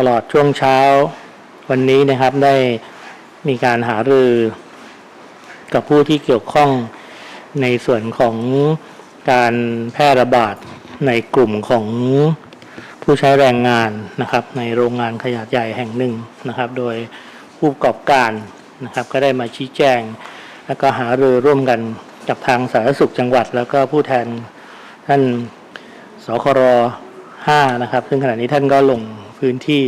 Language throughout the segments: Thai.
ตลอดช่วงเช้าวันนี้นะครับได้มีการหารือกับผู้ที่เกี่ยวข้องในส่วนของการแพร่ระบาดในกลุ่มของผู้ใช้แรงงานนะครับ ในโรงงานขนาดใหญ่แห่งหนึ่งนะครับ โดยผู้ประกอบการนะครับ ก็ได้มาชี้แจง แล้วก็หารือร่วมกันกับทางสาธารณสุขจังหวัด แล้วก็ผู้แทนท่านสคร5นะครับ ซึ่งขณะนี้ท่านก็ลง พื้นที่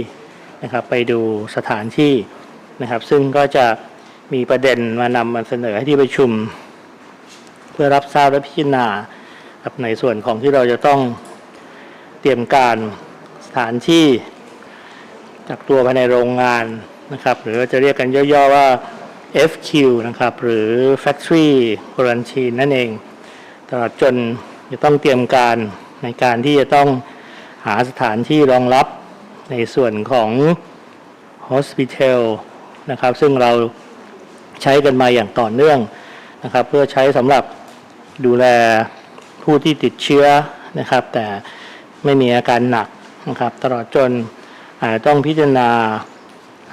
นะครับ ไปดูสถานที่นะครับ ซึ่งก็จะมีประเด็นมานำมาเสนอให้ที่ประชุม เพื่อรับทราบและพิจารณาครับในส่วนของที่เราจะต้องเตรียมการสถานที่กักตัวภายในโรงงานนะครับ หรือจะเรียกกันย่อๆว่า FQ นะครับ หรือ Factory Quarantine นั่นเองตลอดจนจะต้องเตรียมการในการที่จะต้องหาสถานที่รองรับ ในส่วนของ Hospital นะครับ ซึ่งเราใช้กันมาอย่างต่อเนื่องนะครับ เพื่อใช้สำหรับดูแลผู้ที่ติดเชื้อนะครับ แต่ไม่มีอาการหนักนะครับ ตลอดจนอาจต้องพิจารณา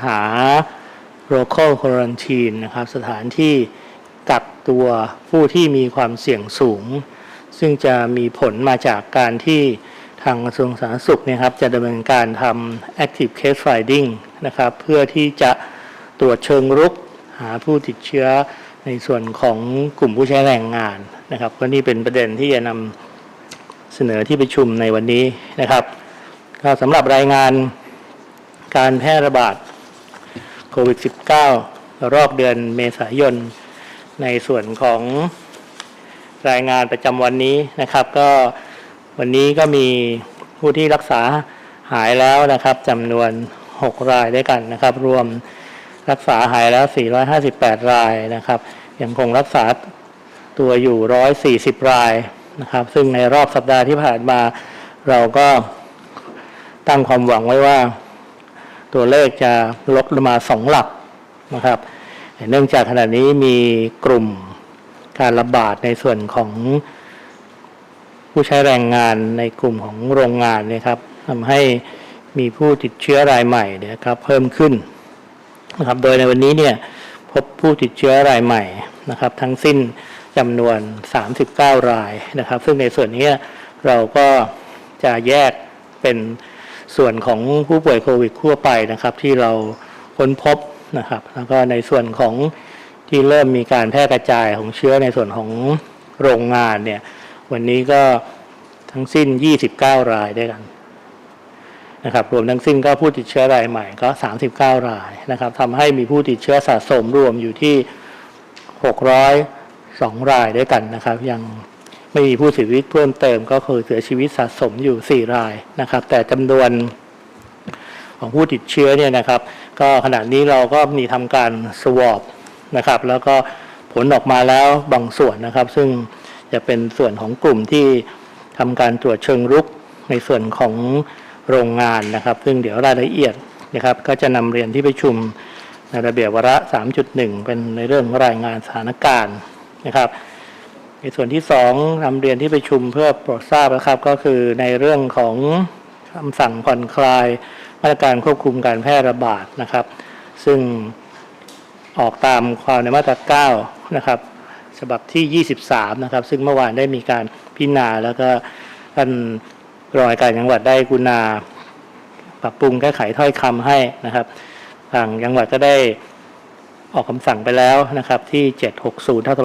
หา local quarantine นะครับ สถานที่กักตัวผู้ที่มีความเสี่ยงสูง ซึ่งจะมีผลมาจากการที่ ทางกระทรวงสาธารณสุขเนยครับจะดำเนินการทำ active case finding นะครับ เพื่อที่จะตรวจเชิงรุกหาผู้ติดเชื้อในส่วนของกลุ่มผู้ใช้แรงงานนะครับ ก็นี่เป็นประเด็นที่จะนำเสนอที่ประชุมในวันนี้นะครับก็สำหรับรายงานการแพร่ระบาดโควิด -19 รอบเดือนเมษายน ในส่วนของรายงานประจำวันนี้นะครับ ก็ วันนี้ก็มีผู้ที่รักษาหายแล้วนะครับจำนวน 6 รายด้วยกันนะครับ รวมรักษาหายแล้ว 458 รายนะครับ ยังคงรักษาตัวอยู่ 140 รายนะครับ ซึ่งในรอบสัปดาห์ที่ผ่านมา เราก็ตั้งความหวังไว้ว่า ตัวเลขจะลดลงมาสองหลักนะครับ เนื่องจากขณะนี้มีกลุ่มการระบาดในส่วนของ ผู้ใช้แรงงานในกลุ่มของโรงงานเนะครับทำให้มีผู้ติดเชื้อรายใหม่เนี่ยครับเพิ่มขึ้นนะครับโดยในวันนี้เนี่ยพบผู้ติดเชื้อรายใหม่นะครับ ทั้งสิ้นจำนวน 39 รายนะครับ ซึ่งในส่วนนี้เราก็จะแยกเป็นส่วนของผู้ป่วยโควิดทั่วไปนะครับ ที่เราค้นพบนะครับ แล้วก็ในส่วนของที่เริ่มมีการแพร่กระจายของเชื้อในส่วนของโรงงานเนี่ย วันนี้ก็ทั้งสิ้น 29 รายด้วยกันนะครับรวมทั้งสิ้นก็ผู้ติดเชื้อรายใหม่ก็ 39 รายนะครับทำให้มีผู้ติดเชื้อสะสมรวมอยู่ที่ 602 รายด้วยกันนะครับ ยังไม่มีผู้เสียชีวิตเพิ่มเติมก็คือเสียชีวิตสะสมอยู่ 4 รายนะครับ แต่จำนวนของผู้ติดเชื้อเนี่ยนะครับ ก็ขณะนี้เราก็มีทำการสวอปนะครับ แล้วก็ผลออกมาแล้วบางส่วนนะครับ ซึ่ง จะเป็นส่วนของกลุ่มที่ทำการตรวจเชิงรุกในส่วนของโรงงานนะครับ ซึ่งเดี๋ยวรายละเอียดนะครับก็จะนำเรียนที่ประชุมในระเบียบวาระ 3.1 เป็นในเรื่องรายงานสถานการณ์นะครับ ในส่วนที่สองนำเรียนที่ประชุมเพื่อโปรดทราบนะครับ ก็คือในเรื่องของคำสั่งผ่อนคลายมาตรการควบคุมการแพร่ระบาดนะครับ ซึ่งออกตามความในมาตรา9นะครับ ฉบับที่ 23 นะครับ ซึ่งเมื่อวานได้มีการพิจารณาแล้วก็ท่านรองอัยการจังหวัดได้กุณาปรับปรุงแก้ไขถ้อยคำให้นะครับทางจังหวัดก็ได้ออกคำสั่งไปแล้วนะครับ ที่ 760ทับ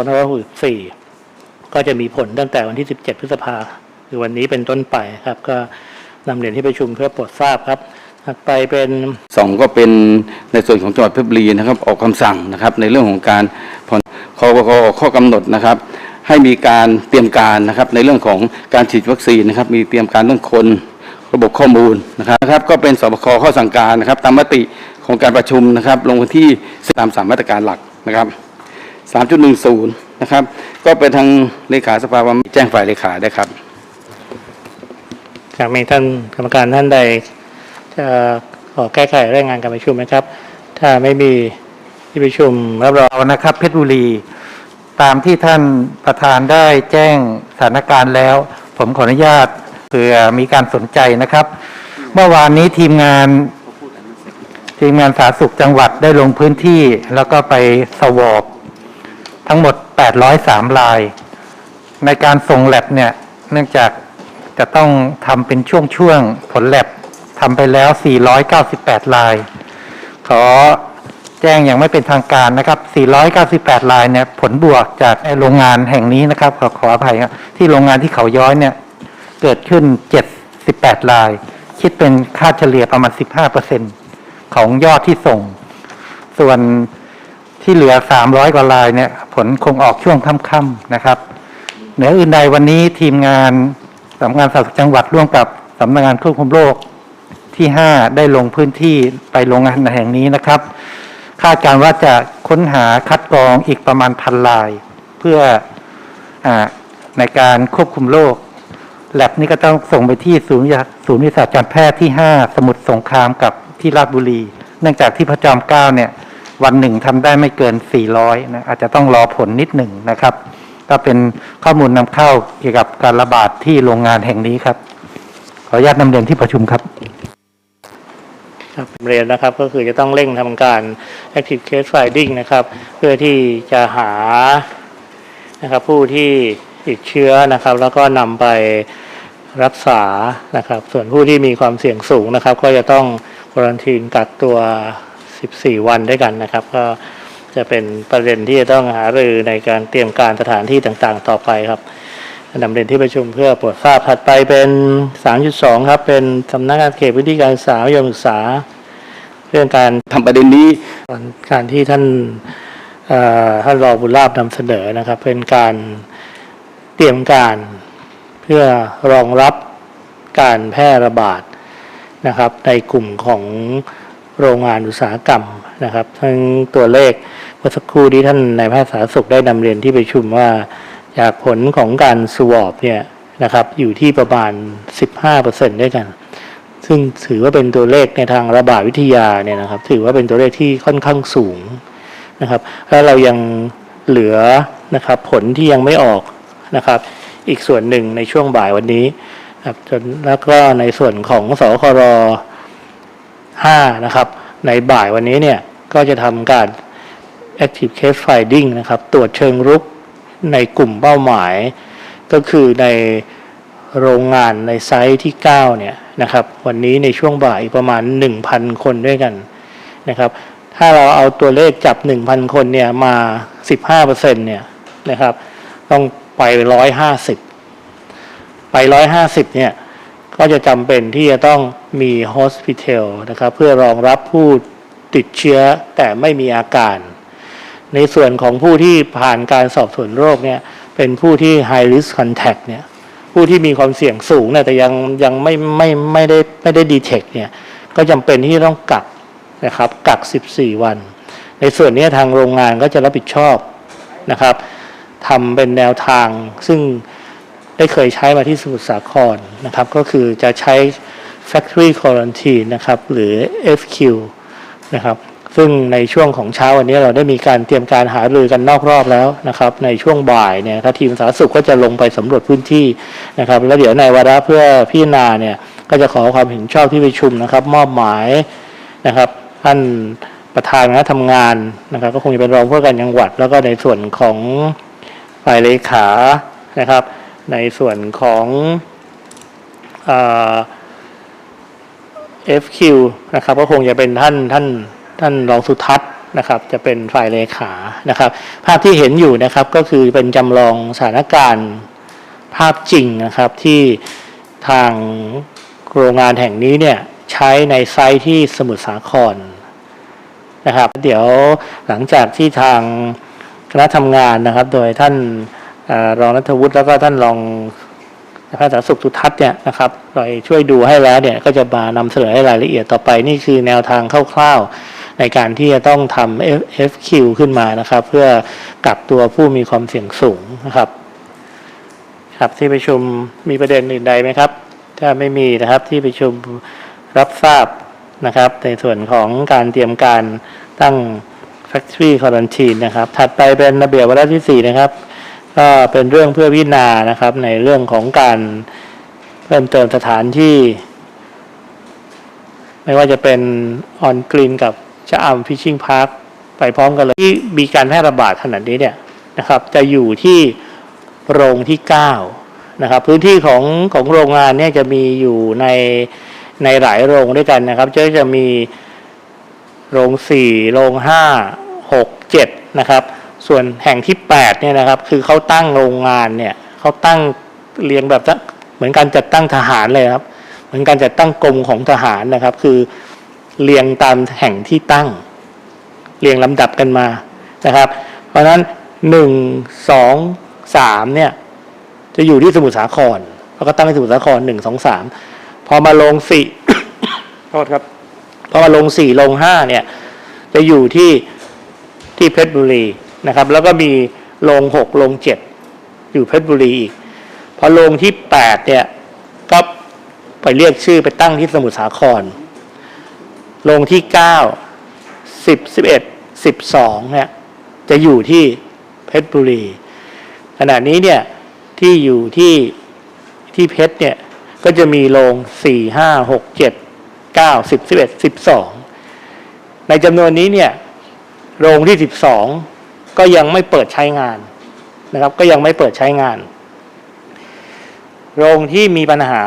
2564 ก็จะมีผลตั้งแต่วันที่ 17 พฤษภาคือวันนี้เป็นต้นไปครับ ก็นำเรียนที่ประชุมเพื่อโปรดทราบครับถัดไปเป็นสองก็เป็นในส่วนของจังหวัดเพชรบุรีนะครับ ออกคำสั่งนะครับ ในเรื่องของการผ่อน คอคอข้อกำหนดนะครับ ให้มีการเตรียมการนะครับ ในเรื่องของการฉีดวัคซีนนะครับ มีเตรียมการเรื่องคนระบบข้อมูลนะครับนะครับก็เป็นสบคข้อสั่งการนะครับ ตามมติของการประชุมนะครับ ลงวันที่ตามสามมาตรการหลักนะครับ 3.10 นะครับ ก็เป็นทางเลขาสภาว่าแจ้งฝ่ายเลขาได้ครับจากมีท่านกรรมการท่านใดจะขอแก้ไขรายงานการประชุมไหมครับ ถ้าไม่มี ที่ประชุมรับรองเรานะครับ เพชรบุรี ตามที่ท่านประธานได้แจ้งสถานการณ์แล้ว ผมขออนุญาตเผื่อมีการสนใจนะครับ เมื่อวานนี้ทีมงานทีมงานสาธารณสุขจังหวัดได้ลงพื้นที่ แล้วก็ไปสวอบทั้งหมด 803ราย ในการส่งแลบเนี่ย เนื่องจากจะต้องทำเป็นช่วงๆผลแลบทำไปแล้ว 498ราย ขอ แจ้งอย่างไม่เป็นทางการนะครับ 498 รายเนี่ยผลบวกจากโรงงานแห่งนี้นะครับขอขออภัยครับที่โรงงานที่เขาย้อยเนี่ยเกิดขึ้น 78 ราย คิดเป็นค่าเฉลี่ยประมาณ 15%ของยอดที่ส่ง ส่วนที่เหลือ 300 กว่ารายเนี่ยผลคงออกช่วงค่ำๆนะครับ เหนืออื่นใดวันนี้ทีมงานสำนักงานสาธารณสุขจังหวัดร่วมกับสำนักงานควบคุมโรคที่ 5 ได้ลงพื้นที่ไปโรงงานแห่งนี้นะครับ คาดการว่าจะค้นหาคัดกรองอีกประมาณพันลาย เพื่ออในการควบคุมโรคแลบนี้ก็ต้องส่งไปที่ศูนย์ศูนย์วิทยาศาสตร์การแพทย์ที่ 5 สมุทรสงครามกับที่ราชบุรี เนื่องจากที่พระจอมเกล้าเนี่ย วันหนึ่งทำได้ไม่เกิน 400 นะ อาจจะต้องรอผลนิดหนึ่งนะครับ ก็เป็นข้อมูลนำเข้าเกี่ยวกับการระบาดที่โรงงานแห่งนี้ครับ ขออนุญาตนำเรียนที่ประชุมครับ ครับเรียนนะครับก็คือจะต้องเร่งทำการ active case finding นะครับ เพื่อที่จะหานะครับผู้ที่ติดเชื้อนะครับ แล้วก็นำไปรักษานะครับ ส่วนผู้ที่มีความเสี่ยงสูงนะครับ ก็จะต้องควอนตีนกักตัว 14 วันด้วยกันนะครับ ก็จะเป็นประเด็นที่จะต้องหารือในการเตรียมการสถานที่ต่างๆ ต่อไปครับ นำเรียนที่ประชุมเพื่อโปรดทราบถัดไปเป็น 3.2 ครับ เป็นสำนักงานเขตพื้นที่การศึกษามัธยมศึกษา เรื่องการทำประเด็นนี้การที่ท่านท่านรอบุญราบนำเสนอนะครับ เป็นการเตรียมการเพื่อรองรับการแพร่ระบาดนะครับ ในกลุ่มของโรงงานอุตสาหกรรมนะครับ ทั้งตัวเลขเมื่อสักครู่ที่ท่านนายแพทย์สาธารณสุขได้นำเรียนที่ประชุมว่า จากผลของการสวอปเนี่ยนะครับอยู่ที่ประมาณ 15%ด้วยกัน ซึ่งถือว่าเป็นตัวเลขในทางระบาดวิทยาเนี่ยนะครับ ถือว่าเป็นตัวเลขที่ค่อนข้างสูงนะครับแล้วเรายังเหลือนะครับผลที่ยังไม่ออกนะครับ อีกส่วนหนึ่งในช่วงบ่ายวันนี้ครับจนแล้วก็ในส่วนของสคร5นะครับ ในบ่ายวันนี้เนี่ยก็จะทำการ active case finding นะครับ ตรวจเชิงรุก ในกลุ่มเป้าหมาย ก็คือในโรงงานในไซต์ที่ 9 เนี่ยนะครับ วันนี้ในช่วงบ่ายประมาณ 1,000 คนด้วยกันนะครับ ถ้าเราเอาตัวเลขจับ 1,000 คนเนี่ยมา 15%เนี่ยนะครับ ต้องไป 150 ไป 150 เนี่ยก็จะจำเป็นที่จะต้องมี hospital นะครับ เพื่อรองรับผู้ติดเชื้อแต่ไม่มีอาการ ในส่วนของผู้ที่ผ่านการสอบสวนโรคเนี่ยเป็นผู้ที่ high risk contact เนี่ยผู้ที่มีความเสี่ยงสูงเนี่ยแต่ยังยังไม่ไม่ไม่ได้ไม่ได้ดีเทคเนี่ยก็จำเป็นที่ต้องกักนะครับกัก 14 วัน ในส่วนนี้ทางโรงงานก็จะรับผิดชอบนะครับทำเป็นแนวทางซึ่งได้เคยใช้มาที่สมุทรสาครนะครับ ก็คือจะใช้ factory quarantine นะครับ หรือ FQ นะครับ ซึ่งในช่วงของเช้าวันนี้เราได้มีการเตรียมการหารือกันนอกรอบแล้วนะครับ ในช่วงบ่ายเนี่ยทีมสาธารณสุขก็จะลงไปสำรวจพื้นที่นะครับ แล้วเดี๋ยวในวาระเพื่อพิจารณาเนี่ยก็จะขอความเห็นชอบที่ประชุมนะครับ มอบหมายนะครับท่านประธานคณะทำงานนะครับ ก็คงจะเป็นรองผู้ว่าการจังหวัด แล้วก็ในส่วนของฝ่ายเลขานะครับ ในส่วนของเอ่อ FQ นะครับก็คงจะเป็นท่านท่าน ท่านรองสุทัศน์นะครับจะเป็นฝ่ายเลขานะครับ ภาพที่เห็นอยู่นะครับก็คือเป็นจำลองสถานการณ์ภาพจริงนะครับที่ทางโรงงานแห่งนี้เนี่ยใช้ในไซต์ที่สมุทรสาครนะครับ เดี๋ยวหลังจากที่ทางคณะทำงานนะครับ โดยท่านรองนัทวุฒิแล้วก็ท่านรองแพทย์สาธารณสุขทุทัศน์เนี่ยนะครับเราช่วยดูให้แล้วเนี่ยก็จะมานำเสนอให้รายละเอียดต่อไปนี่คือแนวทางคร่าวๆ ในการที่จะต้องทำ FQ ขึ้นมานะครับ เพื่อกักตัวผู้มีความเสี่ยงสูงนะครับ ครับที่ประชุมมีประเด็นอื่นใดไหมครับ ถ้าไม่มีนะครับที่ประชุมรับทราบนะครับ ในส่วนของการเตรียมการตั้ง Factory Quarantine นะครับ ถัดไปเป็นระเบียบวาระที่สี่นะครับ ก็เป็นเรื่องเพื่อพิจารณานะครับ ในเรื่องของการเพิ่มเติมสถานที่ ไม่ว่าจะเป็นออนกรีนกับ ชะอำฟิชชิงพาร์คไปพร้อมกันเลยที่มีการแพร่ระบาดขนาดนี้เนี่ยนะครับจะอยู่ที่โรงที่ 9 นะครับ พื้นที่ของของโรงงานเนี่ยจะมีอยู่ในในหลายโรงด้วยกันนะครับจะจะมีโรงสี่โรงห้าหกเจ็ดนะครับ ส่วนแห่งที่แปดเนี่ยนะครับ คือเขาตั้งโรงงานเนี่ยเขาตั้งเรียงแบบเหมือนการจัดตั้งทหารเลยครับ เหมือนการจัดตั้งกรมของทหารนะครับ คือ เรียงตามแห่งที่ตั้ง เรียงลำดับกันมานะครับ เพราะนั้นหนึ่งสองสามเนี่ยจะอยู่ที่สมุทรสาครแล้วก็ตั้งที่สมุทรสาครหนึ่งสองสามพอมาลงสี่โทษครับ พอมาลงสี่ลงห้าเนี่ยจะอยู่ที่ที่เพชรบุรีนะครับ แล้วก็มีลงหกลงเจ็ดอยู่เพชรบุรีอีกพอลงที่แปดเนี่ยก็ไปเรียกชื่อไปตั้งที่สมุทรสาคร ลงที่เก้าสิบสิบเอ็ดสิบสองเนี่ยจะอยู่ที่เพชรบุรี ขณะนี้เนี่ยที่อยู่ที่ที่เพชรเนี่ยก็จะมีโรงสี่ห้าหกเจ็ดเก้าสิบสิบเอ็ดสิบสองในจำนวนนี้เนี่ยโรงที่สิบสองก็ยังไม่เปิดใช้งานนะครับ ก็ยังไม่เปิดใช้งาน โรงที่มีปัญหา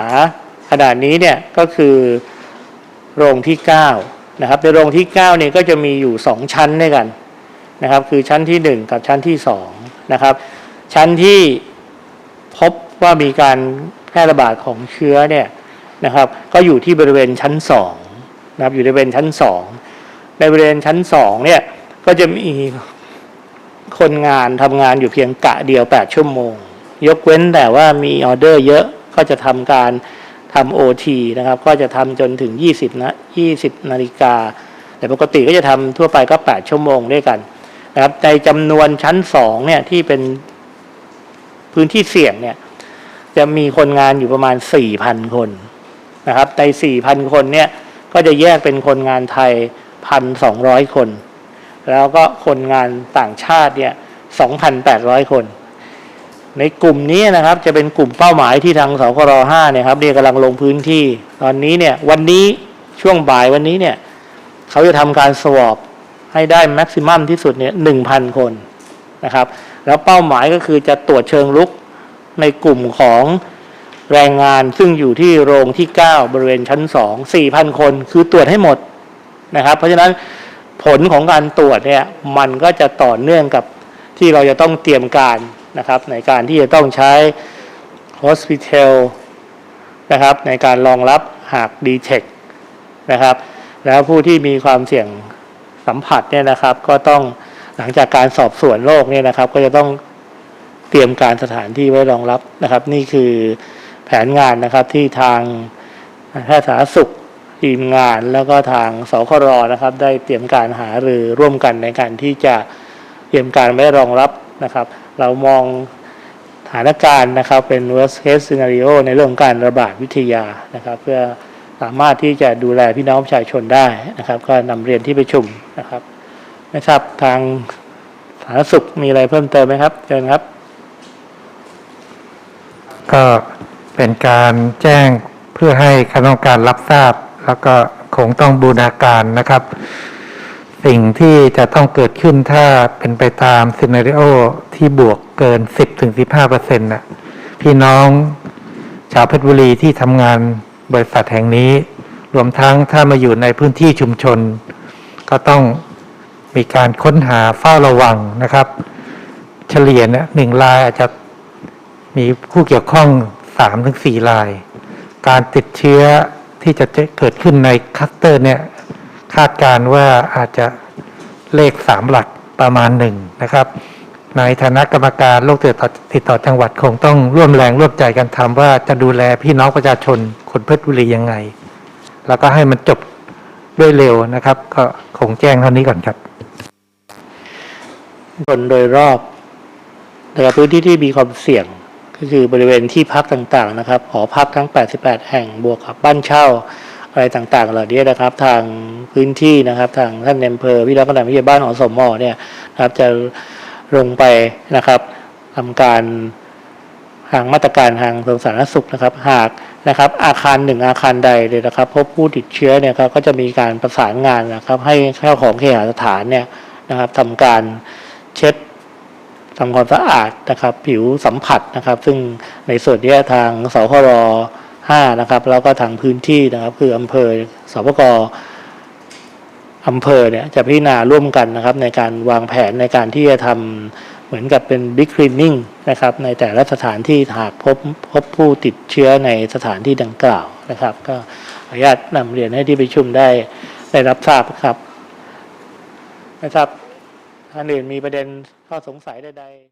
ขนาดนี้เนี่ยก็คือ โรงที่เก้านะครับในโรงที่เก้าเนี่ยก็จะมีอยู่สองชั้นด้วยกันนะครับ คือชั้นที่หนึ่งกับชั้นที่สองนะครับชั้นที่พบว่ามีการแพร่ระบาดของเชื้อเนี่ยนะครับ ก็อยู่ที่บริเวณชั้นสองนะครับอยู่ในบริเวณชั้นสองในบริเวณชั้นสองเนี่ยก็จะมีคนงานทำงานอยู่เพียงกะเดียว 8 ชั่วโมง ยกเว้นแต่ว่ามีออเดอร์เยอะก็จะทำการ ทำโอทีนะครับ ก็จะทำจนถึง 20นะ20 นาฬิกา แต่ปกติก็จะทำทั่วไปก็ 8 ชั่วโมงด้วยกันนะครับในจำนวนชั้น2เนี่ยที่เป็นพื้นที่เสี่ยงเนี่ยจะมีคนงานอยู่ประมาณ 4,000 คนนะครับใน 4,000 คนเนี่ยก็จะแยกเป็นคนงานไทย 1,200 คน แล้วก็คนงานต่างชาติเนี่ย 2,800 คน ในกลุ่มนี้นะครับจะเป็นกลุ่มเป้าหมายที่ทางสคร5เนี่ยครับเนี่ยกำลังลงพื้นที่ ตอนนี้เนี่ยวันนี้ช่วงบ่ายวันนี้เนี่ยเขาจะทำการสวอปให้ได้แม็กซิมัมที่สุดเนี่ย1,000คนนะครับ แล้วเป้าหมายก็คือจะตรวจเชิงลุกในกลุ่มของแรงงานซึ่งอยู่ที่โรงที่ 9 บริเวณชั้น 2 4,000 คน คือตรวจให้หมดนะครับ เพราะฉะนั้นผลของการตรวจเนี่ยมันก็จะต่อเนื่องกับที่เราจะต้องเตรียมการ นะครับ ในการที่จะต้องใช้ hospital นะครับในการรองรับหาก detect นะครับ แล้วผู้ที่มีความเสี่ยงสัมผัสเนี่ยนะครับ ก็ต้องหลังจากการสอบสวนโรคเนี่ยนะครับ ก็จะต้องเตรียมการสถานที่ไว้รองรับนะครับ นี่คือแผนงานนะครับที่ทางแพทยสาธารณสุขทีมงานแล้วก็ทางสครนะครับ ได้เตรียมการหารือร่วมกันในการที่จะเตรียมการไว้รองรับนะครับ เรามองสถานการณ์นะครับเป็น worst case scenario ในเรื่องของการระบาดวิทยานะครับ เพื่อสามารถที่จะดูแลพี่น้องประชาชนได้นะครับ ก็นำเรียนที่ประชุมนะครับไม่ทราบทางสาธารณสุขมีอะไรเพิ่มเติมไหมครับเชิญครับ ก็เป็นการแจ้งเพื่อให้คณะกรรมการรับทราบ แล้วก็คงต้องบูรณาการนะครับ สิ่งที่จะต้องเกิดขึ้นถ้าเป็นไปตามซีนารีโอที่บวกเกิน 10-15เปอร์เซ็นต์นะพี่น้องชาวเพชรบุรีที่ทำงานบริษัทแห่งนี้ รวมทั้งถ้ามาอยู่ในพื้นที่ชุมชน ก็ต้องมีการค้นหาเฝ้าระวังนะครับ เฉลี่ยเนี่ยหนึ่งรายอาจจะมีผู้เกี่ยวข้องสามถึงสี่ราย การติดเชื้อที่จะเกิดขึ้นในคัสเตอร์เนี่ย คาดการ์ว่าอาจจะเลขสามหลักประมาณหนึ่งนะครับ ในฐานะกรรมการโรคติดต่อติดต่อจังหวัดคงต้องร่วมแรงร่วมใจกันทำว่าจะดูแลพี่น้องประชาชนคนเพชรบุรียังไง แล้วก็ให้มันจบด้วยเร็วนะครับ ก็คงแจ้งเท่านี้ก่อนครับบนโดยรอบนะครับพื้นที่ที่มีความเสี่ยงก็คือบริเวณที่พักต่างๆนะครับหอพักทั้ง 88 แห่งบวกกับบ้านเช่า อะไรต่างๆเหล่านี้นะครับ ทางพื้นที่นะครับ ทางท่านอำเภอวิรักษ์ผู้ใหญ่บ้านอสมอเนี่ยนะครับจะลงไปนะครับทำการทางมาตรการทางกระทรวงสาธารณสุขนะครับ หากนะครับ อาคารหนึ่งอาคารใดเลยนะครับ พบผู้ติดเชื้อเนี่ยครับก็จะมีการประสานงานนะครับ ให้ข้าของเคหสถานเนี่ยนะครับทำการเช็ดทำความสะอาดนะครับ ผิวสัมผัสนะครับ ซึ่งในส่วนนี้ทางสคร 5นะครับ แล้วก็ทางพื้นที่นะครับ คืออำเภอสปกอำเภอเนี่ยจะพิจารณาร่วมกันนะครับ ในการวางแผนในการที่จะทำเหมือนกับเป็นบิ๊กคลีนนิ่งนะครับ ในแต่ละสถานที่หากพบพบผู้ติดเชื้อในสถานที่ดังกล่าวนะครับ ก็ขออนุญาตนำเรียนให้ที่ประชุมได้ได้รับทราบครับไม่ทราบท่านอื่นมีประเด็นข้อสงสัยใดๆ